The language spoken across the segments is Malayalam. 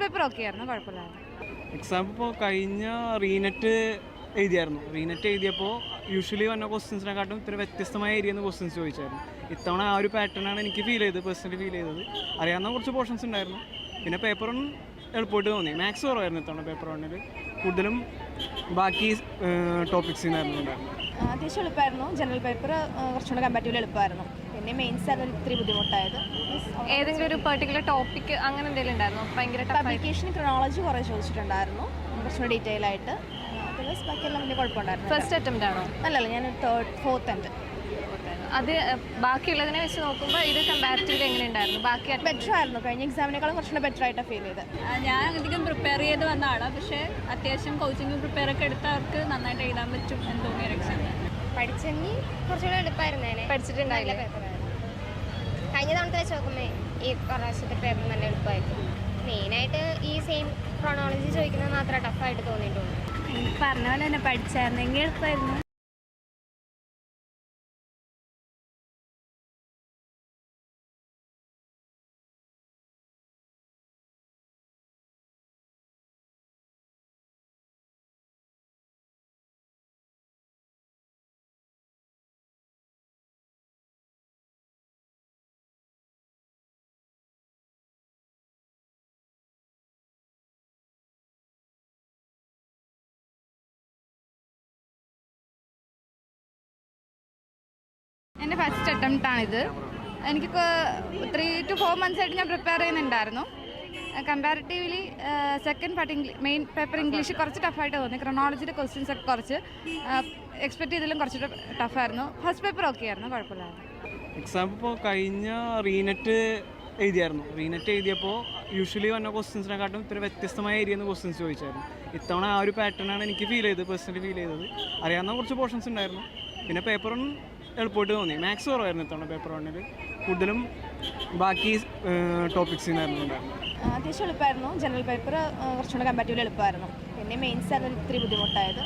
പേപ്പർ ഒക്കെ ആയിരുന്നു കുഴപ്പമില്ലായിരുന്നു. എക്സാം ഇപ്പോൾ കഴിഞ്ഞ റീനെറ്റ് എഴുതിയായിരുന്നു. റീനെറ്റ് എഴുതിയപ്പോൾ യൂഷ്വലി വന്ന ക്വസ്റ്റ്യൻസിനെക്കാട്ടും ഇത്ര വ്യത്യസ്തമായ ഏരിയയിൽ നിന്ന് ക്വസ്റ്റ്യൻസ് ചോദിച്ചായിരുന്നു. ഇത്തവണ ആ ഒരു പാറ്റേണാണ് എനിക്ക് ഫീൽ ചെയ്തത് പേഴ്സണലി ഫീൽ ചെയ്തത്. അറിയാവുന്ന കുറച്ച് പോർഷൻസ് ഉണ്ടായിരുന്നു. പിന്നെ പേപ്പറും എളുപ്പമായിട്ട് തോന്നി. മാത്സ് കുറവായിരുന്നു ഇത്തവണ പേപ്പർ വണ്ണിൽ കൂടുതലും ബാക്കി ടോപ്പിക്സിൽ നിന്നായിരുന്നു ഉണ്ടായിരുന്നത്. അത്യാവശ്യം എളുപ്പമായിരുന്നു. ജനറൽ പേപ്പർ കുറച്ചുകൂടെ കമ്പാറ്റീവ്ലി എളുപ്പമായിരുന്നു. പിന്നെ മെയിൻസ് ആണ് ഇത്തിരി ബുദ്ധിമുട്ടായത്. ഏതെങ്കിലും ഒരു പെർട്ടിക്കുലർ ടോപ്പിക് അങ്ങനെ എന്തെങ്കിലും ഉണ്ടായിരുന്നു? ഭയങ്കര പബ്ലിക്കേഷൻ ക്രോണോളജി കുറേ ചോദിച്ചിട്ടുണ്ടായിരുന്നു. കുറച്ചുകൂടി ഡീറ്റെയിൽ ആയിട്ട്. ബാക്കിയെല്ലാം വലിയ കുഴപ്പമുണ്ടായിരുന്നു ഫസ്റ്റ് അറ്റംപ്റ്റ് ആണോ? അല്ലല്ല ഞാൻ തേർഡ് ഫോർത്ത് ആൻഡ് അത് ബാക്കിയുള്ളതിനെ വെച്ച് നോക്കുമ്പോൾ ഇത് കമ്പാരിറ്റീവ്ലി എങ്ങനെ ഉണ്ടായിരുന്നു? ബാക്കി ബെറ്റർ ആയിരുന്നു. കഴിഞ്ഞ എക്സാമിനേക്കാളും കുറച്ചുകൂടെ ബെറ്റർ ആയിട്ടാണ് ഫീൽ ചെയ്തത്. ഞാൻ അധികം പ്രിപ്പയർ ചെയ്ത് വന്ന ആളാണ് പക്ഷേ അത്യാവശ്യം കോച്ചിങ് പ്രിപ്പയർ ഒക്കെ എടുത്തവർക്ക് നന്നായിട്ട് എഴുതാൻ പറ്റും എന്ന് തോന്നിയ ഒരു എക്സാം പഠിച്ചെങ്കിൽ കുറച്ചുകൂടെ എളുപ്പമായിരുന്നേനെ പഠിച്ചിട്ടുണ്ടായില്ലേ? കഴിഞ്ഞ തവണത്തെ വെച്ച് നോക്കുമ്പോൾ ഈ പ്രാവശ്യത്തെ പേപ്പർ നല്ല എളുപ്പമായിരുന്നു മെയിനായിട്ട് ഈ സെയിം ക്രോണോളജി ചോദിക്കുന്നത് മാത്രമേ ടഫായിട്ട് തോന്നിയിട്ടുള്ളൂ. പറഞ്ഞ പോലെ തന്നെ പഠിച്ചായിരുന്നെങ്കിൽ എളുപ്പമായിരുന്നു. എന്റെ ഫസ്റ്റ് അറ്റംപ്റ്റ് ആണിത്. എനിക്കിപ്പോൾ ത്രീ ടു ഫോർ മന്ത്സ് ആയിട്ട് ഞാൻ പ്രിപ്പയർ ചെയ്യുന്നുണ്ടായിരുന്നു. Comparatively second part English main paper English കുറച്ച് ടഫായിട്ട് തോന്നി. ക്രൊണോളജിയുടെ ക്വസ്റ്റ്യൻസ് ഒക്കെ കുറച്ച് എക്സ്പെക്ട് ചെയ്തതിലും കുറച്ച് ടഫായിരുന്നു ഫസ്റ്റ് പേപ്പർ ഓക്കെ ആയിരുന്നു കുഴപ്പമില്ലായിരുന്നു. എക്സാം ഇപ്പോൾ കഴിഞ്ഞ റീനെറ്റ് എഴുതിയായിരുന്നു. റീനെറ്റ് എഴുതിയപ്പോൾ യൂഷ്വലി വന്ന ക്വസ്റ്റ്യൻസിനെക്കാട്ടും ഇത്ര വ്യത്യസ്തമായ ഏരിയയിൽ നിന്ന് ക്വസ്റ്റ്യൻസ് ചോദിച്ചായിരുന്നു. ഇത്തവണ ആ ഒരു പാറ്റേൺ ആണ് എനിക്ക് ഫീൽ ചെയ്തത് പേഴ്സണലി ഫീൽ ചെയ്തത്. അറിയാവുന്ന കുറച്ച് പോർഷൻസ് ഉണ്ടായിരുന്നു. പിന്നെ പേപ്പറും എളുപ്പമായിട്ട് തോന്നി. മാത്സ് കുറവായിരുന്നു ഇത്തവണ പേപ്പർ വണ്ണിൽ കൂടുതലും ബാക്കി ടോപ്പിക്സ് അത്യാവശ്യം എളുപ്പമായിരുന്നു. ജനറൽ പേപ്പർ കുറച്ചുകൂടെ കമ്പാറ്റീവ്ലി എളുപ്പമായിരുന്നു. പിന്നെ മെയിൻസ് ആണ് ഇത്തിരി ബുദ്ധിമുട്ടായത്.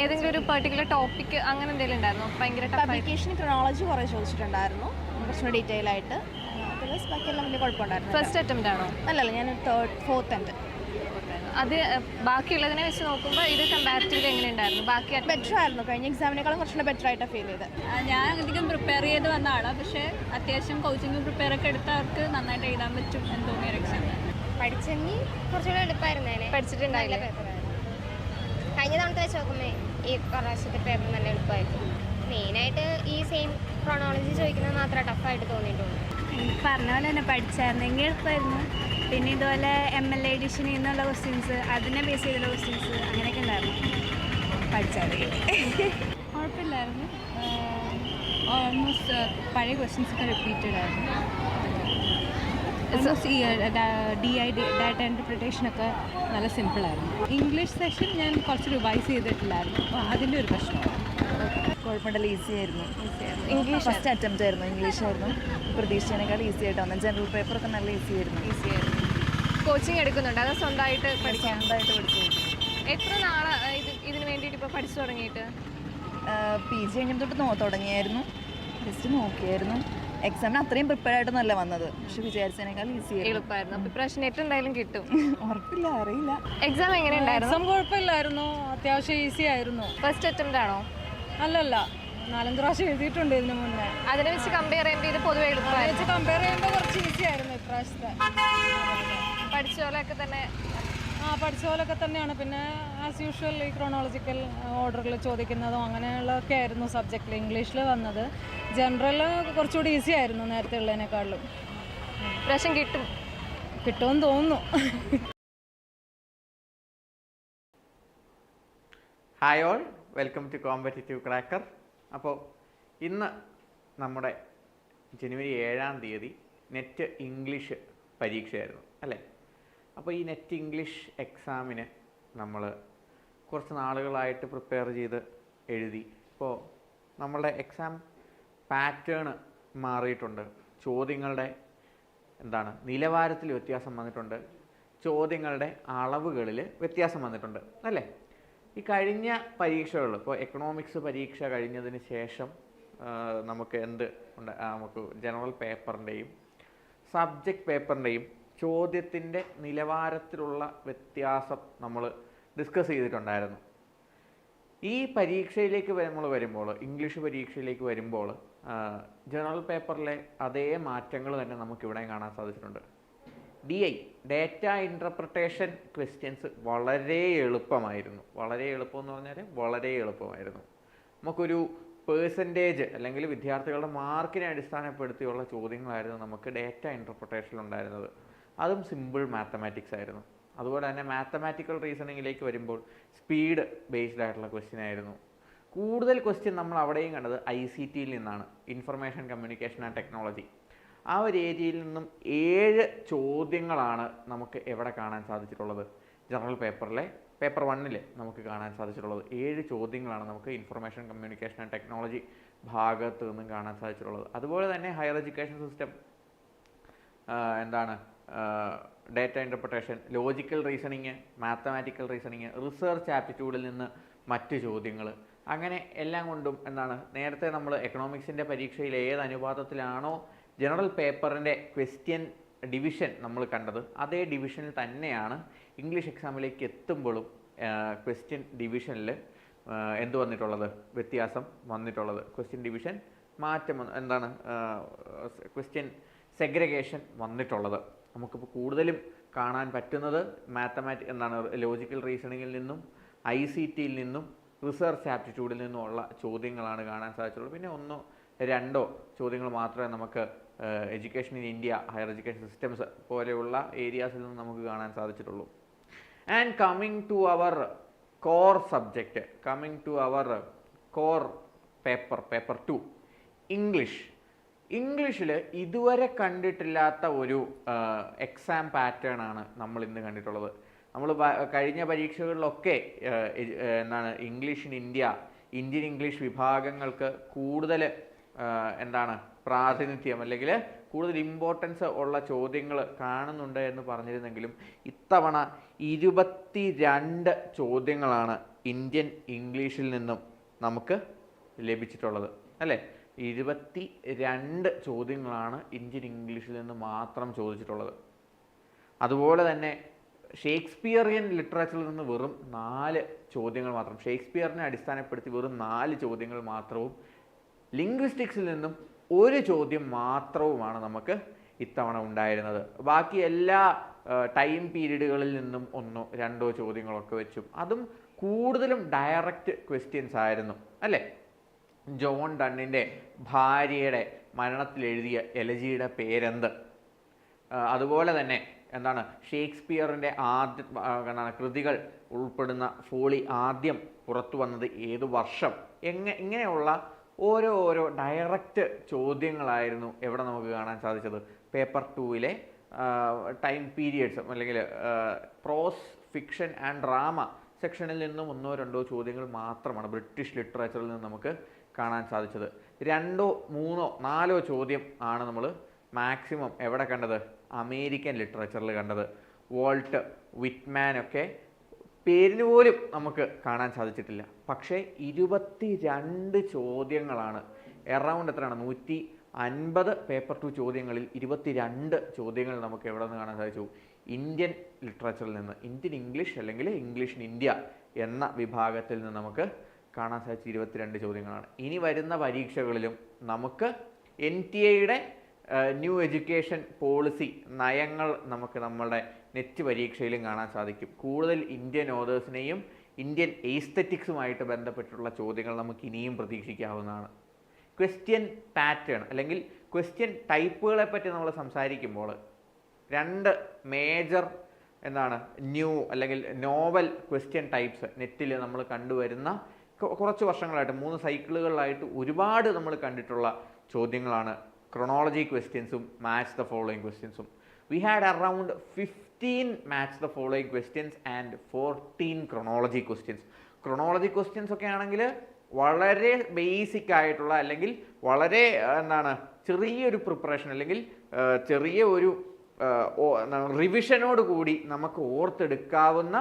ഏതെങ്കിലും ഒരു പെർട്ടിക്കുലർ ടോപ്പിക് അങ്ങനെ എന്തെങ്കിലും ഉണ്ടായിരുന്നു? ഭയങ്കര ടഫ് പബ്ലിക്കേഷൻ ക്രോണോളജി കുറേ ചോദിച്ചിട്ടുണ്ടായിരുന്നു. കുറച്ചുകൂടെ ഡീറ്റെയിൽ ആയിട്ട്. ബാക്കിയെല്ലാം വലിയ കുഴപ്പമുണ്ടായിരുന്നു ഫസ്റ്റ് അറ്റംപ്റ്റ് ആണോ? അല്ലല്ല ഞാൻ തേർഡ് ഫോർത്ത് ആൻഡ് അത് ബാക്കിയുള്ളതിനെ വെച്ച് നോക്കുമ്പോൾ ഇത് കമ്പാരിറ്റീവ്ലി എങ്ങനെ ഉണ്ടായിരുന്നു ബാക്കി ബെറ്റർ ആയിരുന്നു. കഴിഞ്ഞ എക്സാമിനേക്കാളും കുറച്ചുകൂടെ ബെറ്റർ ആയിട്ടാണ് ഫീൽ ചെയ്ത് ഞാൻ അധികം പ്രിപ്പയർ ചെയ്ത് വന്ന ആളാണ് പക്ഷേ അത്യാവശ്യം കോച്ചിങ് പ്രിപ്പയർ ഒക്കെ എടുത്തവർക്ക് നന്നായിട്ട് എഴുതാൻ പറ്റും എന്ന് തോന്നിയ ഒരു എക്സാം പഠിച്ചെങ്കിൽ കുറച്ചുകൂടെ എളുപ്പമായിരുന്നേനെ നല്ല പഠിച്ചിട്ടുണ്ടായില്ലേ കഴിഞ്ഞ തവണ വെച്ച് നോക്കുമ്പോൾ ഈ പ്രാവശ്യത്തെ പേപ്പർ നല്ല എളുപ്പമായിരുന്നു മെയിനായിട്ട് ഈ സെയിം ക്രോണോളജി ചോദിക്കുന്നത് മാത്രമേ ടഫായിട്ട് തോന്നിയിട്ടുള്ളൂ. പറഞ്ഞ പോലെ തന്നെ പഠിച്ചായിരുന്നെങ്കിൽ എളുപ്പമായിരുന്നു പിന്നെ ഇതുപോലെ എം എൽ എ എഡിഷനിൽ നിന്നുള്ള ക്വസ്റ്റ്യൻസ് അതിനെ ബേസ് ചെയ്തുള്ള ക്വസ്റ്റ്യൻസ് അങ്ങനെയൊക്കെ ഉണ്ടായിരുന്നു. പഠിച്ചാൽ കുഴപ്പമില്ലായിരുന്നു. ഓൾമോസ്റ്റ് പഴയ ക്വസ്റ്റ്യൻസ് ഒക്കെ റിപ്പീറ്റഡ് ആയിരുന്നു. ഓൾമോസ്റ്റ് ഈ ഡി ഐ ഡാറ്റ ഇന്റർപ്രിട്ടേഷൻ ഒക്കെ നല്ല സിമ്പിളായിരുന്നു ഇംഗ്ലീഷ് സെഷൻ ഞാൻ കുറച്ച് റിവൈസ് ചെയ്തിട്ടില്ലായിരുന്നു. അപ്പോൾ അതിന്റെ ഒരു പ്രശ്നമാണ്. കുഴപ്പമില്ല ഈസി ആയിരുന്നു. ഇംഗ്ലീഷ് ഫസ്റ്റ് അറ്റംപ്റ്റ് ആയിരുന്നു. ഇംഗ്ലീഷ് ആയിരുന്നു. പ്രതീക്ഷിച്ചതിനേക്കാൾ ഈസി ആയിട്ട് വന്നു. ജനറൽ പേപ്പറൊക്കെ നല്ല ഈസി ആയിരുന്നു. ഈസി ആയിരുന്നു. കോച്ചിങ് എടുക്കുന്നുണ്ട്. അത് സ്വന്തമായിട്ട് പഠിക്കാൻ. സ്വന്തമായിട്ട് പഠിച്ചു എത്ര നാളെ ഇത് ഇതിന് വേണ്ടിയിട്ട് ഇപ്പോൾ പഠിച്ചു തുടങ്ങിയിട്ട്? പി ജി എങ്ങനെ തൊട്ട് നോ തുടങ്ങിയായിരുന്നു. ജസ്റ്റ് നോക്കിയായിരുന്നു. എക്സാമിന് അത്രയും പ്രിപ്പയർ ആയിട്ടൊന്നല്ല വന്നത്. പക്ഷെ വിചാരിച്ചതിനേക്കാൾ ഈസി ആയിരുന്നു. എളുപ്പമായിരുന്നു. അപ്പോൾ ഇപ്രാവശ്യം നെറ്റ് എന്തായാലും കിട്ടും. ഉറപ്പില്ല അറിയില്ല. എക്സാം എങ്ങനെ ഉണ്ടായിരുന്നു? എക്സാം കുഴപ്പമില്ലായിരുന്നു. അത്യാവശ്യം ഈസി ആയിരുന്നു. ഫസ്റ്റ് അറ്റംപ്റ്റ് ആണോ? അല്ലല്ല. നാലഞ്ച് പ്രാവശ്യം എഴുതിയിട്ടുണ്ട് ഇതിനു മുന്നേ. അതിനെ വെച്ച് കമ്പയർ ചെയ്യുമ്പോൾ ഇത് പൊതുവെ എളുപ്പമായി വെച്ച് കമ്പയർ ചെയ്യുമ്പോൾ കുറച്ച് ഈസി ആയിരുന്നു ഇപ്രാവശ്യത്തെ. പഠിച്ച പോലെയൊക്കെ തന്നെ. ആ പഠിച്ച പോലൊക്കെ തന്നെയാണ്. പിന്നെ ആസ് യൂഷ്വൽ ഈ ക്രോണോളജിക്കൽ ഓർഡറിൽ ചോദിക്കുന്നതും അങ്ങനെയുള്ളതൊക്കെ ആയിരുന്നു സബ്ജക്റ്റിൽ ഇംഗ്ലീഷിൽ വന്നത്. ജനറൽ കുറച്ചുകൂടി ഈസി ആയിരുന്നു നേരത്തെ ഉള്ളതിനേക്കാളും. പ്രാവശ്യം കിട്ടും. കിട്ടുമെന്ന് തോന്നുന്നു. Hi all welcome to competitive cracker അപ്പോൾ ഇന്ന് നമ്മുടെ ജനുവരി ഏഴാം തീയതി നെറ്റ് ഇംഗ്ലീഷ് പരീക്ഷയായിരുന്നു അല്ലേ? അപ്പോൾ ഈ നെറ്റ് ഇംഗ്ലീഷ് എക്സാമിന് നമ്മൾ കുറച്ച് നാളുകളായിട്ട് പ്രിപ്പയർ ചെയ്ത് എഴുതി. ഇപ്പോൾ നമ്മളുടെ എക്സാം പാറ്റേണ് മാറിയിട്ടുണ്ട്. ചോദ്യങ്ങളുടെ എന്താണ് നിലവാരത്തിൽ വ്യത്യാസം വന്നിട്ടുണ്ട്. ചോദ്യങ്ങളുടെ അളവുകളിൽ വ്യത്യാസം വന്നിട്ടുണ്ട്. അല്ലേ? ഈ കഴിഞ്ഞ പരീക്ഷകൾ ഇപ്പോൾ എക്കണോമിക്സ് പരീക്ഷ കഴിഞ്ഞതിന് ശേഷം നമുക്ക് എന്ത് ഉണ്ട് നമുക്ക് ജനറൽ പേപ്പറിന്റെയും സബ്ജക്റ്റ് പേപ്പറിന്റെയും ചോദ്യത്തിന്റെ നിലവാരത്തിലുള്ള വ്യത്യാസം നമ്മൾ ഡിസ്കസ് ചെയ്തിട്ടുണ്ടായിരുന്നു. ഈ പരീക്ഷയിലേക്ക് നമ്മൾ വരുമ്പോൾ ഇംഗ്ലീഷ് പരീക്ഷയിലേക്ക് വരുമ്പോൾ ജേണൽ പേപ്പറിലെ അതേ മാറ്റങ്ങൾ തന്നെ നമുക്കിവിടെ കാണാൻ സാധിച്ചിട്ടുണ്ട്. D I data interpretation questions വളരെ എളുപ്പമായിരുന്നു. വളരെ എളുപ്പം എന്ന് പറഞ്ഞാൽ വളരെ എളുപ്പമായിരുന്നു. നമുക്കൊരു പേഴ്സന്റേജ് അല്ലെങ്കിൽ വിദ്യാർത്ഥികളുടെ മാർക്കിനെ അടിസ്ഥാനപ്പെടുത്തിയുള്ള ചോദ്യങ്ങളായിരുന്നു നമുക്ക് ഡേറ്റ ഇന്റർപ്രിട്ടേഷനിൽ ഉണ്ടായിരുന്നത്. അതും സിമ്പിൾ മാത്തമാറ്റിക്സ് ആയിരുന്നു. അതുപോലെ തന്നെ മാത്തമാറ്റിക്കൽ റീസണിങ്ങിലേക്ക് വരുമ്പോൾ സ്പീഡ് ബേസ്ഡ് ആയിട്ടുള്ള ക്വസ്റ്റ്യൻ ആയിരുന്നു. കൂടുതൽ ക്വസ്റ്റ്യൻ നമ്മൾ അവിടെയും കണ്ടത് ഐ സി ടിയിൽ നിന്നാണ്. ഇൻഫർമേഷൻ കമ്മ്യൂണിക്കേഷൻ ആൻഡ് ടെക്നോളജി ആ ഒരു ഏരിയയിൽ നിന്നും ഏഴ് ചോദ്യങ്ങളാണ് നമുക്ക് എവിടെ കാണാൻ സാധിച്ചിട്ടുള്ളത്. ജനറൽ പേപ്പറിലെ പേപ്പർ വണ്ണിൽ നമുക്ക് കാണാൻ സാധിച്ചിട്ടുള്ളത്. ഏഴ് ചോദ്യങ്ങളാണ് നമുക്ക് ഇൻഫർമേഷൻ കമ്മ്യൂണിക്കേഷൻ ആൻഡ് ടെക്നോളജി ഭാഗത്ത് നിന്നും കാണാൻ സാധിച്ചിട്ടുള്ളത്. അതുപോലെ തന്നെ ഹയർ എഡ്യൂക്കേഷൻ സിസ്റ്റം എന്താണ്? Data interpretation logical reasoning mathematical reasoning research ആപ്റ്റിറ്റ്യൂഡിൽ നിന്ന് മറ്റ് ചോദ്യങ്ങൾ. അങ്ങനെ എല്ലാം കൊണ്ടും എന്താണ് നേരത്തെ നമ്മൾ എക്കണോമിക്സിന്റെ പരീക്ഷയിൽ ഏത് അനുപാതത്തിലാണോ ജനറൽ പേപ്പറിന്റെ ക്വസ്റ്റ്യൻ ഡിവിഷൻ നമ്മൾ കണ്ടത് അതേ ഡിവിഷനിൽ തന്നെയാണ് ഇംഗ്ലീഷ് എക്സാമിലേക്ക് എത്തുമ്പോഴും ക്വസ്റ്റ്യൻ ഡിവിഷനിൽ എന്ത് വന്നിട്ടുള്ളത്? വ്യത്യാസം വന്നിട്ടുള്ളത്. ക്വസ്റ്റ്യൻ ഡിവിഷൻ മാറ്റം എന്താണ് ക്വസ്റ്റ്യൻ സെഗ്രഗേഷൻ വന്നിട്ടുള്ളത്. നമുക്കിപ്പോൾ കൂടുതലും കാണാൻ പറ്റുന്നത് മാത്തമാറ്റിക് എന്താണ് ലോജിക്കൽ റീസണിങ്ങിൽ നിന്നും ഐ സി ടിയിൽ നിന്നും റിസർച്ച് ആപ്റ്റിറ്റ്യൂഡിൽ നിന്നുമുള്ള ചോദ്യങ്ങളാണ് കാണാൻ സാധിച്ചുള്ളൂ പിന്നെ ഒന്നോ രണ്ടോ ചോദ്യങ്ങൾ മാത്രമേ നമുക്ക് education in India higher education systems പോലെയുള്ള ഏരിയാസിൽ നിന്ന് നമുക്ക് കാണാൻ സാധിച്ചിട്ടുള്ളൂ. And coming to our core subject coming to our core paper paper two English ഇംഗ്ലീഷിൽ ഇതുവരെ കണ്ടിട്ടില്ലാത്ത ഒരു എക്സാം പാറ്റേൺ ആണ് നമ്മൾ ഇന്ന് കണ്ടിട്ടുള്ളത്. നമ്മൾ കഴിഞ്ഞ പരീക്ഷകളിലൊക്കെ എന്താണ് English in India Indian English വിഭാഗങ്ങൾക്ക് കൂടുതൽ എന്താണ് പ്രാതിനിധ്യം അല്ലെങ്കിൽ കൂടുതൽ ഇമ്പോർട്ടൻസ് ഉള്ള ചോദ്യങ്ങൾ കാണുന്നുണ്ട് എന്ന് പറഞ്ഞിരുന്നെങ്കിലും ഇത്തവണ ഇരുപത്തി രണ്ട് ചോദ്യങ്ങളാണ് ഇന്ത്യൻ ഇംഗ്ലീഷിൽ നിന്നും നമുക്ക് ലഭിച്ചിട്ടുള്ളത്. അല്ലേ? ഇരുപത്തി രണ്ട് ചോദ്യങ്ങളാണ് ഇന്ത്യൻ ഇംഗ്ലീഷിൽ നിന്ന് മാത്രം ചോദിച്ചിട്ടുള്ളത്. അതുപോലെ തന്നെ ഷേക്സ്പിയറിയൻ ലിറ്ററേച്ചറിൽ നിന്ന് വെറും നാല് ചോദ്യങ്ങൾ മാത്രം ഷേക്സ്പിയറിനെ അടിസ്ഥാനപ്പെടുത്തി വെറും നാല് ചോദ്യങ്ങൾ മാത്രവും ലിംഗ്വിസ്റ്റിക്സിൽ നിന്നും ഒരു ചോദ്യം മാത്രവുമാണ് നമുക്ക് ഇത്തവണ ഉണ്ടായിരുന്നത്. ബാക്കി എല്ലാ ടൈം പീരീഡുകളിൽ നിന്നും ഒന്നോ രണ്ടോ ചോദ്യങ്ങളൊക്കെ വെച്ചും അതും കൂടുതലും ഡയറക്റ്റ് ക്വസ്റ്റ്യൻസ് ആയിരുന്നു അല്ലേ? ജോൺ ഡണ്ണിന്റെ ഭാര്യയുടെ മരണത്തിൽ എഴുതിയ എലജിയുടെ പേരെന്ത്? അതുപോലെ തന്നെ എന്താണ് ഷേക്സ്പിയറിന്റെ ആദ്യ എന്താണ് കൃതികൾ ഉൾപ്പെടുന്ന ഫോളി ആദ്യം പുറത്തു വന്നത് ഏത് വർഷം? എങ്ങ ഇങ്ങനെയുള്ള ഓരോ ഓരോ ഡയറക്റ്റ് ചോദ്യങ്ങളായിരുന്നു എവിടെ നമുക്ക് കാണാൻ സാധിച്ചത്? പേപ്പർ ടൂവിലെ ടൈം പീരിയഡ്സ് അല്ലെങ്കിൽ പ്രോസ് ഫിക്ഷൻ ആൻഡ് ഡ്രാമ സെക്ഷനിൽ നിന്നും ഒന്നോ രണ്ടോ ചോദ്യങ്ങൾ മാത്രമാണ് ബ്രിട്ടീഷ് ലിറ്ററേച്ചറിൽ നിന്ന് നമുക്ക് കാണാൻ സാധിച്ചത്. രണ്ടോ മൂന്നോ നാലോ ചോദ്യം ആണ് നമ്മൾ മാക്സിമം എവിടെ കണ്ടത്? അമേരിക്കൻ ലിറ്ററേച്ചറിൽ കണ്ടത്. വോൾട്ട് വിറ്റ്മാൻ ഒക്കെ പേരിന് പോലും നമുക്ക് കാണാൻ സാധിച്ചിട്ടില്ല. പക്ഷേ ഇരുപത്തി രണ്ട് ചോദ്യങ്ങളാണ്. എറൗണ്ട് എത്രയാണ്? നൂറ്റി അൻപത് പേപ്പർ ടു ചോദ്യങ്ങളിൽ ഇരുപത്തി രണ്ട് ചോദ്യങ്ങൾ നമുക്ക് എവിടെ നിന്ന് കാണാൻ സാധിച്ചു? ഇന്ത്യൻ ലിറ്ററേച്ചറിൽ നിന്ന്. ഇന്ത്യൻ ഇംഗ്ലീഷ് അല്ലെങ്കിൽ ഇംഗ്ലീഷ് ഇൻ ഇന്ത്യ എന്ന വിഭാഗത്തിൽ നിന്ന് നമുക്ക് കാണാൻ സാധിച്ച ഇരുപത്തിരണ്ട് ചോദ്യങ്ങളാണ്. ഇനി വരുന്ന പരീക്ഷകളിലും നമുക്ക് എൻ ടി എയുടെ ന്യൂ എഡ്യൂക്കേഷൻ പോളിസി നയങ്ങൾ നമുക്ക് നമ്മളുടെ നെറ്റ് പരീക്ഷയിലും കാണാൻ സാധിക്കും. കൂടുതൽ ഇന്ത്യൻ ഓതേഴ്സിനെയും ഇന്ത്യൻ എയ്സ്തറ്റിക്സുമായിട്ട് ബന്ധപ്പെട്ടുള്ള ചോദ്യങ്ങൾ നമുക്ക് ഇനിയും പ്രതീക്ഷിക്കാവുന്നതാണ്. ക്വസ്റ്റ്യൻ പാറ്റേൺ അല്ലെങ്കിൽ ക്വസ്റ്റ്യൻ ടൈപ്പുകളെ പറ്റി നമ്മൾ സംസാരിക്കുമ്പോൾ രണ്ട് മേജർ എന്താണ് ന്യൂ അല്ലെങ്കിൽ നോവൽ ക്വസ്റ്റ്യൻ ടൈപ്സ് നെറ്റിൽ നമ്മൾ കണ്ടുവരുന്ന കുറച്ച് വർഷങ്ങളായിട്ട് മൂന്ന് സൈക്കിളുകളിലായിട്ട് ഒരുപാട് നമ്മൾ കണ്ടിട്ടുള്ള ചോദ്യങ്ങളാണ് ക്രൊണോളജി ക്വസ്റ്റ്യൻസും മാച്ച് ദ ഫോളോയിങ് ക്വസ്റ്റ്യൻസും we had around fifteen match the following questions and fourteen chronology questions chronology questions ഒക്കെ ആണെങ്കിൽ വളരെ ബേസിക് ആയിട്ടുള്ള അല്ലെങ്കിൽ വളരെ എന്താണ് ചെറിയൊരു പ്രിപ്പറേഷൻ അല്ലെങ്കിൽ ചെറിയ ഒരു റിവിഷനോട് കൂടി നമുക്ക് ഓർത്തെടുക്കാവുന്ന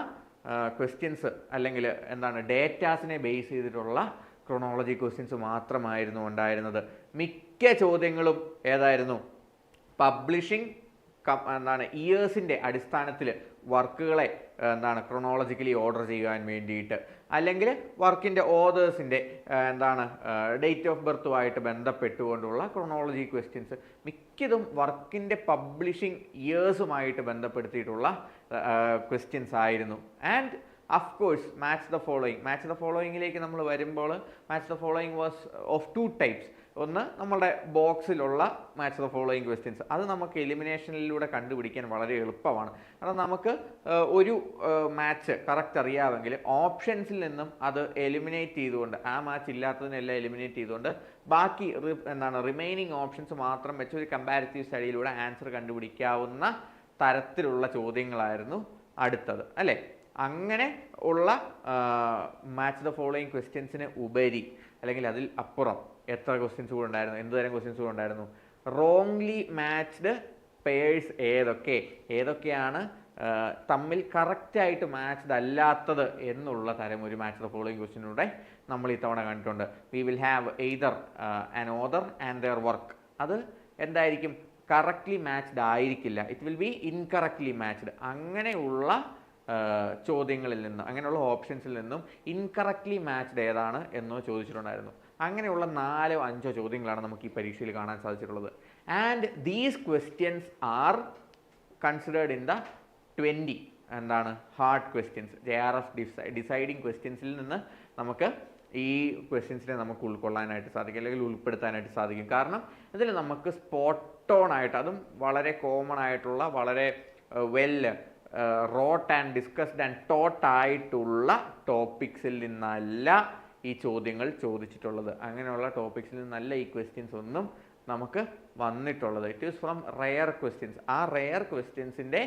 ക്വസ്റ്റ്യൻസ് അല്ലെങ്കിൽ എന്താണ് ഡേറ്റാസിനെ ബേസ് ചെയ്തിട്ടുള്ള ക്രോണോളജി ക്വസ്റ്റ്യൻസ് മാത്രമായിരുന്നു ഉണ്ടായിരുന്നത്. മിക്ക ചോദ്യങ്ങളും ഏതായിരുന്നു? പബ്ലിഷിംഗ് എന്താണ് ഇയേഴ്സിന്റെ അടിസ്ഥാനത്തിൽ വർക്കുകളെ എന്താണ് ക്രോണോളജിക്കലി ഓർഡർ ചെയ്യാൻ വേണ്ടിയിട്ട്. അല്ലെങ്കിൽ വർക്കിന്റെ ഓതേഴ്സിന്റെ എന്താണ് ഡേറ്റ് ഓഫ് ബർത്തുമായിട്ട് ബന്ധപ്പെട്ടുകൊണ്ടുള്ള ക്രോണോളജി ക്വസ്റ്റ്യൻസ് മിക്കതും വർക്കിന്റെ പബ്ലിഷിംഗ് ഇയേഴ്സുമായിട്ട് ബന്ധപ്പെടുത്തിയിട്ടുള്ള ക്വസ്റ്റ്യൻസ് ആയിരുന്നു. And of course match the following match the ഫോളോയിങ്ങിലേക്ക് നമ്മൾ വരുമ്പോൾ match the following was of two types ഒന്ന് നമ്മുടെ ബോക്സിലുള്ള മാച്ച് ദ ഫോളോയിങ് ക്വസ്റ്റ്യൻസ് അത് നമുക്ക് എലിമിനേഷനിലൂടെ കണ്ടുപിടിക്കാൻ വളരെ എളുപ്പമാണ്. കാരണം നമുക്ക് ഒരു മാച്ച് കറക്റ്റ് അറിയാമെങ്കിൽ ഓപ്ഷൻസിൽ നിന്നും അത് എലിമിനേറ്റ് ചെയ്തുകൊണ്ട് ആ മാച്ച് ഇല്ലാത്തതിനെല്ലാം എലിമിനേറ്റ് ചെയ്തുകൊണ്ട് ബാക്കി എന്താണ് റിമൈനിങ് ഓപ്ഷൻസ് മാത്രം വെച്ച് ഒരു കമ്പാരിറ്റീവ് സ്റ്റഡിയിലൂടെ ആൻസർ കണ്ടുപിടിക്കാവുന്ന തരത്തിലുള്ള ചോദ്യങ്ങളായിരുന്നു അടുത്തത് അല്ലേ? അങ്ങനെ ഉള്ള മാച്ച് ദ ഫോളോയിങ് ക്വസ്റ്റ്യൻസിന് ഉപരി അല്ലെങ്കിൽ അതിൽ അപ്പുറം എത്ര ക്വസ്റ്റ്യൻസ് കൂടെ ഉണ്ടായിരുന്നു എന്ത് തരം ക്വസ്റ്റ്യൻസ് കൂടെ ഉണ്ടായിരുന്നു റോങ്ലി മാച്ച്ഡ് പേഴ്സ് ഏതൊക്കെ ഏതൊക്കെയാണ് തമ്മിൽ കറക്റ്റായിട്ട് മാച്ച്ഡ് അല്ലാത്തത് എന്നുള്ള തരം ഒരു മാച്ച് ദ ഫോളോയിങ് ക്വസ്റ്റ്യനിലൂടെ നമ്മൾ ഇത്തവണ കണ്ടിട്ടുണ്ട്. We will have either another and their work അത് എന്തായിരിക്കും? കറക്റ്റ്ലി മാച്ച്ഡ് ആയിരിക്കില്ല. It will be incorrectly matched അങ്ങനെയുള്ള ചോദ്യങ്ങളിൽ നിന്നും അങ്ങനെയുള്ള ഓപ്ഷൻസിൽ നിന്നും ഇൻകറക്റ്റ്ലി മാച്ച്ഡ് ഏതാണ് എന്ന് ചോദിച്ചിട്ടുണ്ടായിരുന്നു. അങ്ങനെയുള്ള നാലോ അഞ്ചോ ചോദ്യങ്ങളാണ് നമുക്ക് ഈ പരീക്ഷയിൽ കാണാൻ സാധിച്ചിട്ടുള്ളത്. And these questions are considered in the twenty എന്താണ്? Hard questions J R F desire deciding ക്വസ്റ്റ്യൻസിൽ നിന്ന് നമുക്ക് ഈ ക്വസ്റ്റ്യൻസിനെ നമുക്ക് ഉൾക്കൊള്ളാനായിട്ട് സാധിക്കും അല്ലെങ്കിൽ ഉൾപ്പെടുത്താനായിട്ട് സാധിക്കും. കാരണം ഇതിൽ നമുക്ക് സ്പോട്ട് ഓൺ ആയിട്ട് അതും വളരെ കോമൺ ആയിട്ടുള്ള വളരെ well rote and discussed and taught ആയിട്ടുള്ള ടോപ്പിക്സിൽ നിന്നല്ല ഈ ചോദ്യങ്ങൾ ചോദിച്ചിട്ടുള്ളത്. അങ്ങനെയുള്ള ടോപ്പിക്സിൽ നിന്നല്ല ഈ ക്വസ്റ്റ്യൻസ് ഒന്നും നമുക്ക് വന്നിട്ടുള്ളത്. It is from rare questions ആ റെയർ ക്വസ്റ്റ്യൻസിന്റെ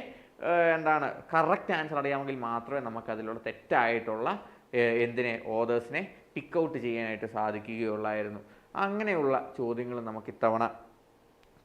എന്താണ് കറക്റ്റ് ആൻസർ അറിയാമെങ്കിൽ മാത്രമേ നമുക്ക് അതിലുള്ള തെറ്റായിട്ടുള്ള എന്തിനെ ഓതേഴ്സിനെ പിക്ക് ഔട്ട് ചെയ്യാനായിട്ട് സാധിക്കുകയുള്ളായിരുന്നു. അങ്ങനെയുള്ള ചോദ്യങ്ങൾ നമുക്ക് ഇത്തവണ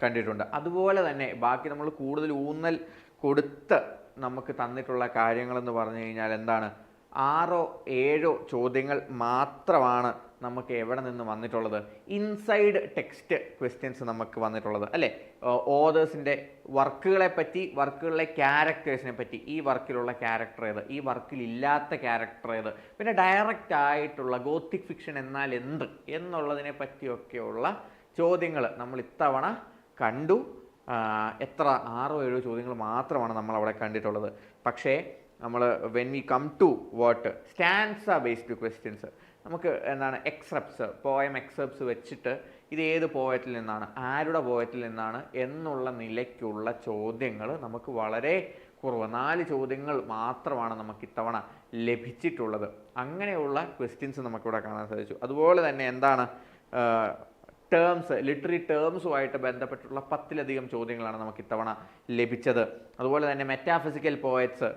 കണ്ടിട്ടുണ്ട്. അതുപോലെ തന്നെ ബാക്കി നമ്മൾ കൂടുതൽ ഊന്നൽ കൊടുത്ത് നമുക്ക് തന്നിട്ടുള്ള കാര്യങ്ങളെന്ന് പറഞ്ഞു കഴിഞ്ഞാൽ എന്താണ്? ആറോ ഏഴോ ചോദ്യങ്ങൾ മാത്രമാണ് നമുക്ക് എവിടെ നിന്ന് വന്നിട്ടുള്ളത്? ഇൻസൈഡ് ടെക്സ്റ്റ് ക്വസ്റ്റ്യൻസ് നമുക്ക് വന്നിട്ടുള്ളത്. അല്ലേ? ഓതേഴ്സിന്റെ വർക്കുകളെ പറ്റി വർക്കുകളിലെ ക്യാരക്ടേഴ്സിനെ പറ്റി. ഈ വർക്കിലുള്ള ക്യാരക്ടർ ഏത്? ഈ വർക്കിലില്ലാത്ത ക്യാരക്ടർ ഏത്? പിന്നെ ഡയറക്റ്റ് ആയിട്ടുള്ള ഗോത്തിക് ഫിക്ഷൻ എന്നാൽ എന്ത്? എന്നുള്ളതിനെ പറ്റിയൊക്കെയുള്ള ചോദ്യങ്ങൾ നമ്മൾ ഇത്തവണ കണ്ടു. എത്ര ആറോ ഏഴോ ചോദ്യങ്ങൾ മാത്രമാണ് നമ്മൾ അവിടെ കണ്ടിട്ടുള്ളത്. പക്ഷേ നമ്മൾ when we come to what stanza based questions നമുക്ക് എന്താണ് എക്സെപ്റ്റ്സ് പോയം എക്സെപ്റ്റ്സ് വെച്ചിട്ട് ഇത് ഏത് പോയറ്റിൽ നിന്നാണ് ആരുടെ പോയറ്റിൽ നിന്നാണ് എന്നുള്ള നിലയ്ക്കുള്ള ചോദ്യങ്ങൾ നമുക്ക് വളരെ കുറവ്. നാല് ചോദ്യങ്ങൾ മാത്രമാണ് നമുക്ക് ഇത്തവണ ലഭിച്ചിട്ടുള്ളത്. അങ്ങനെയുള്ള ക്വസ്റ്റ്യൻസ് നമുക്കിവിടെ കാണാൻ സാധിച്ചു. അതുപോലെ തന്നെ എന്താണ് ടേംസ് ലിറ്ററി ടേംസുമായിട്ട് ബന്ധപ്പെട്ടുള്ള പത്തിലധികം ചോദ്യങ്ങളാണ് നമുക്ക് ഇത്തവണ ലഭിച്ചത്. അതുപോലെ തന്നെ metaphysical poets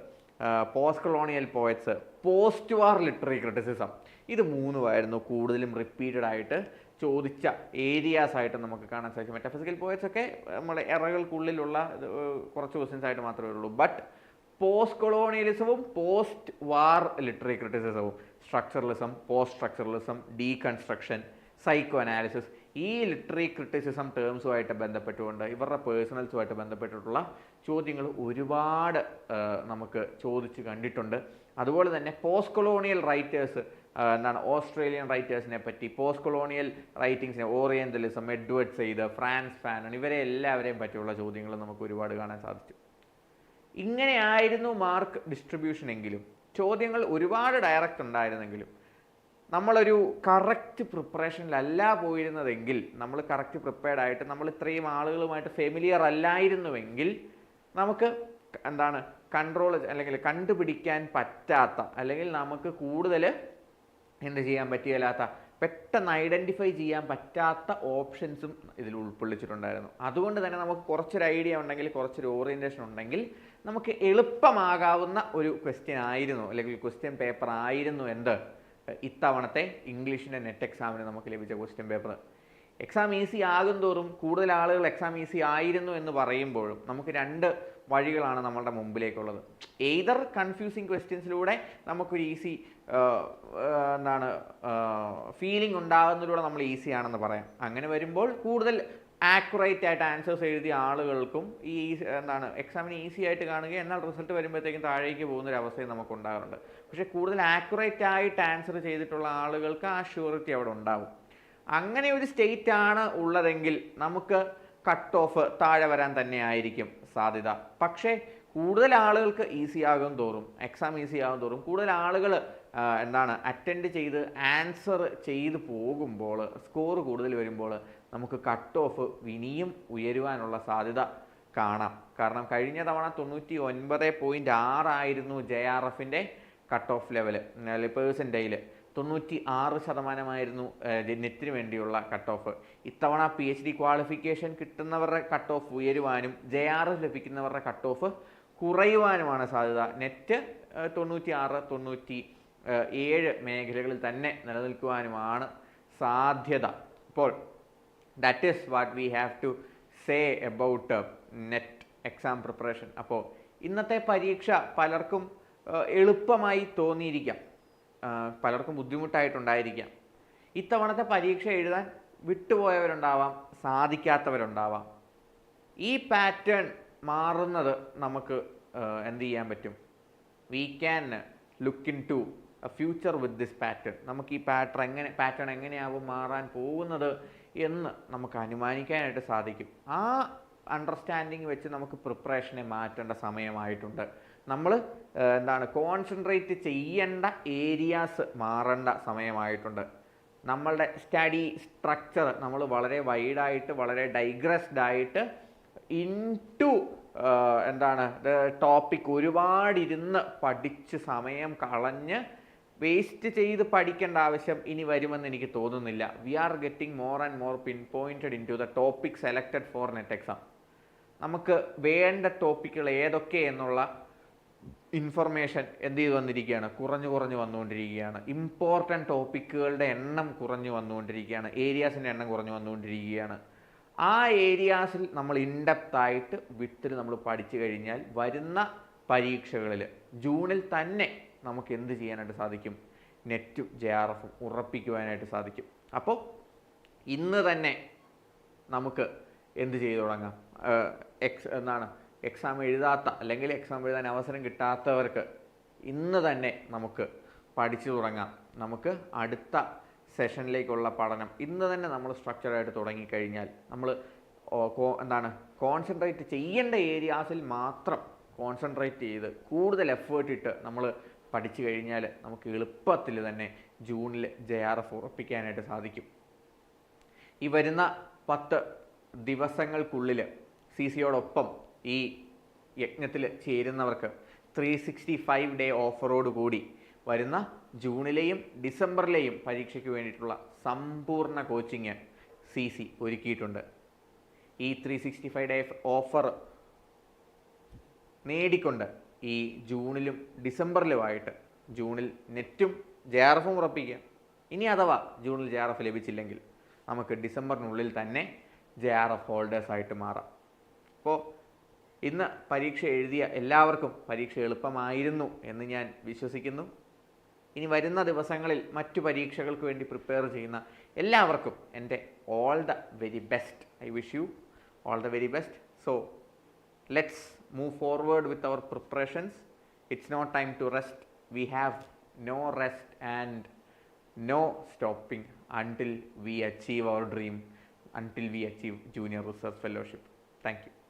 post colonial poets post war literary criticism ഇത് മൂന്നുമായിരുന്നു കൂടുതലും റിപ്പീറ്റഡ് ആയിട്ട് ചോദിച്ച ഏരിയാസ് ആയിട്ട് നമുക്ക് കാണാൻ സാധിക്കും. മെറ്റാഫിസിക്കൽ പോയറ്റ്സ് ഒക്കെ നമ്മുടെ എറകൾക്കുള്ളിലുള്ള കുറച്ച് ക്വസ്റ്റ്യൻസ് ആയിട്ട് മാത്രമേ ഉള്ളൂ. ബട്ട് പോസ്റ്റ് കൊളോണിയലിസവും post war literary ക്രിറ്റിസിസവും structuralism post structuralism deconstruction psycho analysis ഈ ലിറ്ററി ക്രിറ്റിസിസം ടേംസുമായിട്ട് ബന്ധപ്പെട്ടുകൊണ്ട് ഇവരുടെ പേഴ്സണൽസുമായിട്ട് ബന്ധപ്പെട്ടിട്ടുള്ള ചോദ്യങ്ങൾ ഒരുപാട് നമുക്ക് ചോദിച്ച് കണ്ടിട്ടുണ്ട്. അതുപോലെ തന്നെ പോസ്റ്റ് കൊളോണിയൽ റൈറ്റേഴ്സ് എന്താണ് ഓസ്ട്രേലിയൻ റൈറ്റേഴ്സിനെ പറ്റി post colonial റൈറ്റിങ്സിനെ orientalism Edward Said Frantz Fanon ഇവരെ എല്ലാവരെയും പറ്റിയുള്ള ചോദ്യങ്ങൾ നമുക്ക് ഒരുപാട് കാണാൻ സാധിച്ചു. ഇങ്ങനെയായിരുന്നു മാർക്ക് ഡിസ്ട്രിബ്യൂഷൻ എങ്കിലും. ചോദ്യങ്ങൾ ഒരുപാട് ഡയറക്റ്റ് ഉണ്ടായിരുന്നെങ്കിലും നമ്മളൊരു കറക്റ്റ് പ്രിപ്പറേഷനിലല്ല പോയിരുന്നതെങ്കിൽ നമ്മൾ കറക്റ്റ് പ്രിപ്പയർഡ് ആയിട്ട് നമ്മൾ ഇത്രയും ആളുകളുമായിട്ട് ഫെമിലിയർ അല്ലായിരുന്നുവെങ്കിൽ നമുക്ക് എന്താണ് കൺട്രോൾ അല്ലെങ്കിൽ കണ്ടുപിടിക്കാൻ പറ്റാത്ത അല്ലെങ്കിൽ നമുക്ക് കൂടുതൽ എന്ത് ചെയ്യാൻ പറ്റിയല്ലാത്ത പെട്ടെന്ന് ഐഡന്റിഫൈ ചെയ്യാൻ പറ്റാത്ത ഓപ്ഷൻസും ഇതിൽ ഉൾക്കൊള്ളിച്ചിട്ടുണ്ടായിരുന്നു. അതുകൊണ്ട് തന്നെ നമുക്ക് കുറച്ചൊരു ഐഡിയ ഉണ്ടെങ്കിൽ കുറച്ചൊരു ഓറിയന്റേഷൻ ഉണ്ടെങ്കിൽ നമുക്ക് എളുപ്പമാകാവുന്ന ഒരു ക്വസ്റ്റ്യൻ ആയിരുന്നു അല്ലെങ്കിൽ ക്വസ്റ്റ്യൻ പേപ്പർ ആയിരുന്നു എന്ത് ഇത്തവണത്തെ ഇംഗ്ലീഷിന്റെ നെറ്റ് എക്സാമിന് നമുക്ക് ലഭിച്ച ക്വസ്റ്റ്യൻ പേപ്പർ എക്സാം ഈസി ആകും തോറും കൂടുതൽ ആളുകൾ എക്സാം ഈസി ആയിരുന്നു എന്ന് പറയുമ്പോഴും നമുക്ക് രണ്ട് വഴികളാണ് നമ്മളുടെ മുമ്പിലേക്കുള്ളത്. എയ്തർ കൺഫ്യൂസിങ് ക്വസ്റ്റ്യൻസിലൂടെ നമുക്കൊരു ഈസി എന്താണ് ഫീലിംഗ് ഉണ്ടാകുന്നതിലൂടെ നമ്മൾ ഈസി ആണെന്ന് പറയാം. അങ്ങനെ വരുമ്പോൾ കൂടുതൽ ആക്യുറേറ്റ് ആയിട്ട് ആൻസേഴ്സ് എഴുതിയ ആളുകൾക്കും ഈ എന്താണ് എക്സാമിന് ഈസി ആയിട്ട് കാണുക എന്നാൽ റിസൾട്ട് വരുമ്പോഴത്തേക്കും താഴേക്ക് പോകുന്ന ഒരു അവസ്ഥയും നമുക്ക് ഉണ്ടാകാറുണ്ട് പക്ഷേ കൂടുതൽ ആക്യുറേറ്റ് ആയിട്ട് ആൻസർ ചെയ്തിട്ടുള്ള ആളുകൾക്ക് ആ ഷ്യൂറിറ്റി അവിടെ ഉണ്ടാവും. അങ്ങനെ ഒരു സ്റ്റേറ്റ് ആണ് ഉള്ളതെങ്കിൽ നമുക്ക് കട്ട് ഓഫ് താഴെ വരാൻ തന്നെ ആയിരിക്കും സാധ്യത. പക്ഷേ കൂടുതൽ ആളുകൾക്ക് ഈസി ആകും തോറും എക്സാം ഈസി ആകും തോറും കൂടുതൽ ആളുകൾ എന്താണ് അറ്റൻഡ് ചെയ്ത് ആൻസർ ചെയ്ത് പോകുമ്പോൾ സ്കോർ കൂടുതൽ വരുമ്പോൾ നമുക്ക് കട്ട് ഓഫ് ഇനിയും ഉയരുവാനുള്ള സാധ്യത കാണാം. കാരണം കഴിഞ്ഞ തവണ തൊണ്ണൂറ്റി ഒൻപത് പോയിന്റ് ആറായിരുന്നു ജെ ആർ എഫിന്റെ കട്ട് ഓഫ് ലെവൽ പേഴ്സന്റേജിൽ തൊണ്ണൂറ്റി ആറ് ശതമാനമായിരുന്നു നെറ്റിന് വേണ്ടിയുള്ള കട്ട് ഓഫ് ഇത്തവണ പി എച്ച് ഡി ക്വാളിഫിക്കേഷൻ കിട്ടുന്നവരുടെ കട്ട് ഓഫ് ഉയരുവാനും ജെ ആർ എഫ് ലഭിക്കുന്നവരുടെ കട്ട് ഓഫ് കുറയുവാനുമാണ് സാധ്യത. നെറ്റ് തൊണ്ണൂറ്റി ആറ് തൊണ്ണൂറ്റി ഏഴ് മേഖലകളിൽ തന്നെ നിലനിൽക്കുവാനുമാണ് സാധ്യത. ഇപ്പോൾ that is what we have to say about NET exam preparation അപ്പോൾ ഇന്നത്തെ പരീക്ഷ പലർക്കും എളുപ്പമായി തോന്നിയിരിക്കാം. പലർക്കും ബുദ്ധിമുട്ടായിട്ടുണ്ടായിരിക്കാം. ഇത്തവണത്തെ പരീക്ഷ എഴുതാൻ വിട്ടുപോയവരുണ്ടാവാം സാധിക്കാത്തവരുണ്ടാവാം. ഈ പാറ്റേൺ മാറുന്നത് നമുക്ക് എന്ത് ചെയ്യാൻ പറ്റും? We can look into future with this pattern നമുക്ക് ഈ പാറ്റേൺ എങ്ങനെ പാറ്റേൺ എങ്ങനെയാവും മാറാൻ പോകുന്നത് എന്ന് നമുക്ക് അനുമാനിക്കാനായിട്ട് സാധിക്കും. ആ അണ്ടർസ്റ്റാൻഡിങ് വെച്ച് നമുക്ക് പ്രിപ്പറേഷനെ മാറ്റേണ്ട സമയമായിട്ടുണ്ട്. നമ്മൾ എന്താണ് കോൺസെൻട്രേറ്റ് ചെയ്യേണ്ട ഏരിയാസ് മാറേണ്ട സമയമായിട്ടുണ്ട്. നമ്മളുടെ സ്റ്റഡി സ്ട്രക്ചർ നമ്മൾ വളരെ വൈഡായിട്ട് വളരെ ഡൈഗ്രസ്ഡ് ആയിട്ട് ഇൻ ടു എന്താണ് ടോപ്പിക് ഒരുപാടിരുന്ന് പഠിച്ച് സമയം കളഞ്ഞ് വേസ്റ്റ് ചെയ്ത് പഠിക്കേണ്ട ആവശ്യം ഇനി വരുമെന്ന് എനിക്ക് തോന്നുന്നില്ല. We are getting more and more pin pointed into the topic selected for NET exam നമുക്ക് വേണ്ട ടോപ്പിക്കുകൾ ഏതൊക്കെ എന്നുള്ള ഇൻഫർമേഷൻ എന്ത് ചെയ്തു വന്നിരിക്കുകയാണ്? കുറഞ്ഞു കുറഞ്ഞു വന്നുകൊണ്ടിരിക്കുകയാണ്. ഇമ്പോർട്ടന്റ് ടോപ്പിക്കുകളുടെ എണ്ണം കുറഞ്ഞു വന്നുകൊണ്ടിരിക്കുകയാണ്. ഏരിയാസിന്റെ എണ്ണം കുറഞ്ഞു വന്നുകൊണ്ടിരിക്കുകയാണ്. ആ ഏരിയാസിൽ നമ്മൾ ഇൻഡെപ്തായിട്ട് വിത്തിൽ നമ്മൾ പഠിച്ചു കഴിഞ്ഞാൽ വരുന്ന പരീക്ഷകളിൽ ജൂണിൽ തന്നെ നമുക്ക് എന്ത് ചെയ്യാനായിട്ട് സാധിക്കും? നെറ്റും ജെ ആർ എഫും ഉറപ്പിക്കുവാനായിട്ട് സാധിക്കും. അപ്പോൾ ഇന്ന് തന്നെ നമുക്ക് എന്ത് ചെയ്തു തുടങ്ങാം? എക്സ് എന്താണ്? എക്സാം എഴുതാത്ത അല്ലെങ്കിൽ എക്സാം എഴുതാൻ അവസരം കിട്ടാത്തവർക്ക് ഇന്ന് തന്നെ നമുക്ക് പഠിച്ചു തുടങ്ങാം. നമുക്ക് അടുത്ത സെഷനിലേക്കുള്ള പഠനം. ഇന്ന് തന്നെ നമ്മൾ സ്ട്രക്ചറായിട്ട് തുടങ്ങിക്കഴിഞ്ഞാൽ നമ്മൾ എന്താണ്? കോൺസെൻട്രേറ്റ് ചെയ്യേണ്ട ഏരിയാസിൽ മാത്രം കോൺസെൻട്രേറ്റ് ചെയ്ത് കൂടുതൽ എഫേർട്ട് ഇട്ട് നമ്മൾ പഠിച്ചു കഴിഞ്ഞാൽ നമുക്ക് എളുപ്പത്തിൽ തന്നെ ജൂണിൽ ജെ ആർ എഫ് ഉറപ്പിക്കാനായിട്ട് സാധിക്കും. ഈ വരുന്ന പത്ത് ദിവസങ്ങൾക്കുള്ളിൽ സി സിയോടൊപ്പം ഈ യജ്ഞത്തിൽ ചേരുന്നവർക്ക് ത്രീ സിക്സ്റ്റി ഫൈവ് ഡേ ഓഫറോട് കൂടി വരുന്ന ജൂണിലെയും ഡിസംബറിലെയും പരീക്ഷയ്ക്ക് വേണ്ടിയിട്ടുള്ള സമ്പൂർണ കോച്ചിങ് സി സി ഒരുക്കിയിട്ടുണ്ട്. ഈ three sixty five day offer നേടിക്കൊണ്ട് ഈ ജൂണിലും ഡിസംബറിലുമായിട്ട് ജൂണിൽ നെറ്റും ജെ ആർ എഫും ഉറപ്പിക്കുക. ഇനി അഥവാ ജൂണിൽ ജെ ആർ എഫ് ലഭിച്ചില്ലെങ്കിൽ നമുക്ക് ഡിസംബറിനുള്ളിൽ തന്നെ ജെ ആർ എഫ് ഹോൾഡേഴ്സായിട്ട് മാറാം. അപ്പോൾ ഇന്ന് പരീക്ഷ എഴുതിയ എല്ലാവർക്കും പരീക്ഷ എളുപ്പമായിരുന്നു എന്ന് ഞാൻ വിശ്വസിക്കുന്നു. ഇനി വരുന്ന ദിവസങ്ങളിൽ മറ്റു പരീക്ഷകൾക്ക് വേണ്ടി പ്രിപ്പയർ ചെയ്യുന്ന എല്ലാവർക്കും എന്റെ all the very best I wish you all the very best so let's move forward with our preparations. It's not time to rest. We have no rest and no stopping until we achieve our dream, until we achieve junior research fellowship. Thank you.